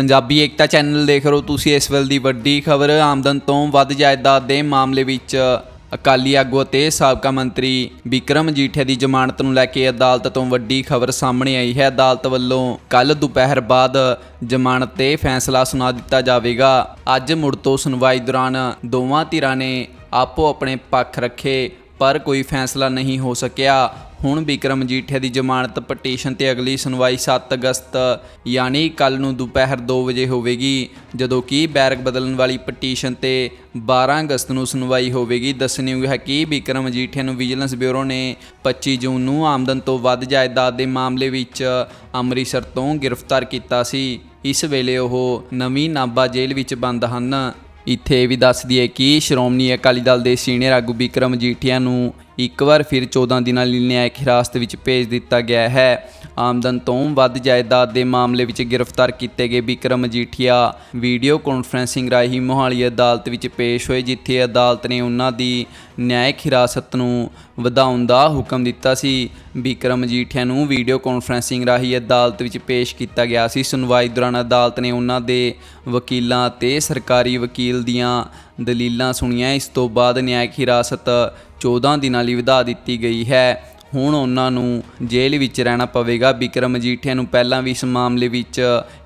ਪੰਜਾਬੀ ਏਕਤਾ channel ਦੇਖ ਰਹੇ ਹੋ ਤੁਸੀਂ ਇਸ ਵੇਲੇ ਦੀ ਵੱਡੀ ਖਬਰ। ਆਮਦਨ ਤੋਂ ਵੱਧ ਜਾਇਦਾਦ ਦੇ ਮਾਮਲੇ ਵਿੱਚ ਅਕਾਲੀ ਆਗੂ ਅਤੇ ਸਾਬਕਾ ਮੰਤਰੀ ਵਿਕਰਮ ਮਜੀਠੀਆ ਦੀ ਜ਼ਮਾਨਤ ਨੂੰ ਲੈ ਕੇ ਅਦਾਲਤ ਤੋਂ ਵੱਡੀ ਖਬਰ ਸਾਹਮਣੇ ਆਈ ਹੈ। ਅਦਾਲਤ ਵੱਲੋਂ ਕੱਲ ਦੁਪਹਿਰ ਬਾਅਦ ਜ਼ਮਾਨਤ ਤੇ ਫੈਸਲਾ ਸੁਣਾ ਦਿੱਤਾ ਜਾਵੇਗਾ। ਅੱਜ ਮੁੜ ਤੋਂ ਸੁਣਵਾਈ ਦੌਰਾਨ ਦੋਵਾਂ ਧਿਰਾਂ ਨੇ ਆਪੋ ਆਪਣੇ ਪੱਖ ਰੱਖੇ। ਪਰ ਕੋਈ ਫੈਸਲਾ ਨਹੀਂ ਹੋ ਸਕਿਆ। ਹੁਣ ਬਿਕਰਮ ਮਜੀਠੀਆ ਦੀ ਜ਼ਮਾਨਤ ਪਟੀਸ਼ਨ ਤੇ ਅਗਲੀ ਸੁਣਵਾਈ 7 ਅਗਸਤ, ਯਾਨੀ ਕੱਲ ਨੂੰ ਦੁਪਹਿਰ 2 ਵਜੇ ਹੋਵੇਗੀ, ਜਦੋਂ ਕਿ ਬੈਰਕ ਬਦਲਣ ਵਾਲੀ ਪਟੀਸ਼ਨ ਤੇ 12 ਅਗਸਤ ਨੂੰ ਸੁਣਵਾਈ ਹੋਵੇਗੀ। ਦੱਸਣਯੋਗ ਹੈ ਕਿ ਬਿਕਰਮ ਮਜੀਠੀਆ ਨੂੰ ਵਿਜੀਲੈਂਸ ਬਿਊਰੋ ਨੇ 25 ਜੂਨ ਨੂੰ ਆਮਦਨ ਤੋਂ ਵੱਧ ਜਾਇਦਾਦ ਦੇ ਮਾਮਲੇ ਵਿੱਚ ਅੰਮ੍ਰਿਤਸਰ ਤੋਂ ਗ੍ਰਿਫਤਾਰ ਕੀਤਾ ਸੀ। ਇਸ ਵੇਲੇ ਉਹ ਨਵੀਂ ਨਾਭਾ ਜੇਲ੍ਹ ਵਿੱਚ ਬੰਦ ਹਨ। ਇੱਥੇ ਇਹ ਵੀ ਦੱਸ ਦਈਏ ਕਿ ਸ਼੍ਰੋਮਣੀ ਅਕਾਲੀ ਦਲ ਦੇ ਸੀਨੀਅਰ ਆਗੂ ਵਿਕਰਮ ਜੀਠੀਆ ਨੂੰ ਇੱਕ ਵਾਰ ਫਿਰ 14 ਦਿਨਾਂ ਲਈ ਨਿਆਇਕ ਹਿਰਾਸਤ ਵਿੱਚ ਭੇਜ ਦਿੱਤਾ ਗਿਆ ਹੈ। ਆਮਦਨ ਤੋਂ ਵੱਧ ਜਾਇਦਾਦ ਦੇ ਮਾਮਲੇ ਵਿੱਚ ਗ੍ਰਿਫਤਾਰ ਕੀਤੇ ਗਏ ਵਿਕਰਮ ਮਜੀਠੀਆ ਵੀਡੀਓ ਕਾਨਫਰੈਂਸਿੰਗ ਰਾਹੀਂ ਮੋਹਾਲੀ ਅਦਾਲਤ ਵਿੱਚ ਪੇਸ਼ ਹੋਏ, ਜਿੱਥੇ ਅਦਾਲਤ ਨੇ ਉਹਨਾਂ ਦੀ ਨਿਆਇਕ ਹਿਰਾਸਤ ਨੂੰ ਵਧਾਉਣ ਦਾ ਹੁਕਮ ਦਿੱਤਾ ਸੀ। ਵਿਕਰਮ ਮਜੀਠੀਆ ਨੂੰ ਵੀਡੀਓ ਕਾਨਫਰੈਂਸਿੰਗ ਰਾਹੀਂ ਅਦਾਲਤ ਵਿੱਚ ਪੇਸ਼ ਕੀਤਾ ਗਿਆ ਸੀ। ਸੁਣਵਾਈ ਦੌਰਾਨ ਅਦਾਲਤ ਨੇ ਉਹਨਾਂ ਦੇ ਵਕੀਲਾਂ ਅਤੇ ਸਰਕਾਰੀ ਵਕੀਲ ਦੀਆਂ ਦਲੀਲਾਂ ਸੁਣੀਆਂ। ਇਸ ਤੋਂ ਬਾਅਦ ਨਿਆਇਕ ਹਿਰਾਸਤ 14 ਦਿਨਾਂ ਲਈ ਵਧਾ ਦਿੱਤੀ ਗਈ ਹੈ। ਹੁਣ ਉਹਨਾਂ ਨੂੰ ਜੇਲ੍ਹ ਵਿੱਚ ਰਹਿਣਾ ਪਵੇਗਾ। ਵਿਕਰਮ ਮਜੀਠੀਆ ਨੂੰ ਪਹਿਲਾਂ ਵੀ ਇਸ ਮਾਮਲੇ ਵਿੱਚ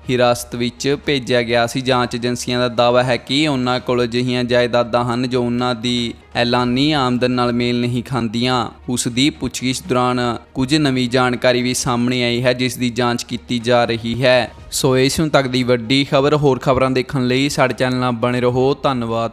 ਹਿਰਾਸਤ ਵਿੱਚ ਭੇਜਿਆ ਗਿਆ ਸੀ। ਜਾਂਚ ਏਜੰਸੀਆਂ ਦਾ ਦਾਅਵਾ ਹੈ ਕਿ ਉਹਨਾਂ ਕੋਲ ਅਜਿਹੀਆਂ ਜਾਇਦਾਦਾਂ ਹਨ ਜੋ ਉਹਨਾਂ ਦੀ ਐਲਾਨੀ ਆਮਦਨ ਨਾਲ ਮੇਲ ਨਹੀਂ ਖਾਂਦੀਆਂ। ਉਸ ਦੀ ਪੁੱਛਗਿੱਛ ਦੌਰਾਨ ਕੁਝ ਨਵੀਂ ਜਾਣਕਾਰੀ ਵੀ ਸਾਹਮਣੇ ਆਈ ਹੈ, ਜਿਸ ਦੀ ਜਾਂਚ ਕੀਤੀ ਜਾ ਰਹੀ ਹੈ। ਸੋ ਇਸ ਹੁਣ ਤੱਕ ਦੀ ਵੱਡੀ ਖਬਰ, ਹੋਰ ਖਬਰਾਂ ਦੇਖਣ ਲਈ ਸਾਡੇ ਚੈਨਲ ਨਾਲ ਬਣੇ ਰਹੋ। ਧੰਨਵਾਦ।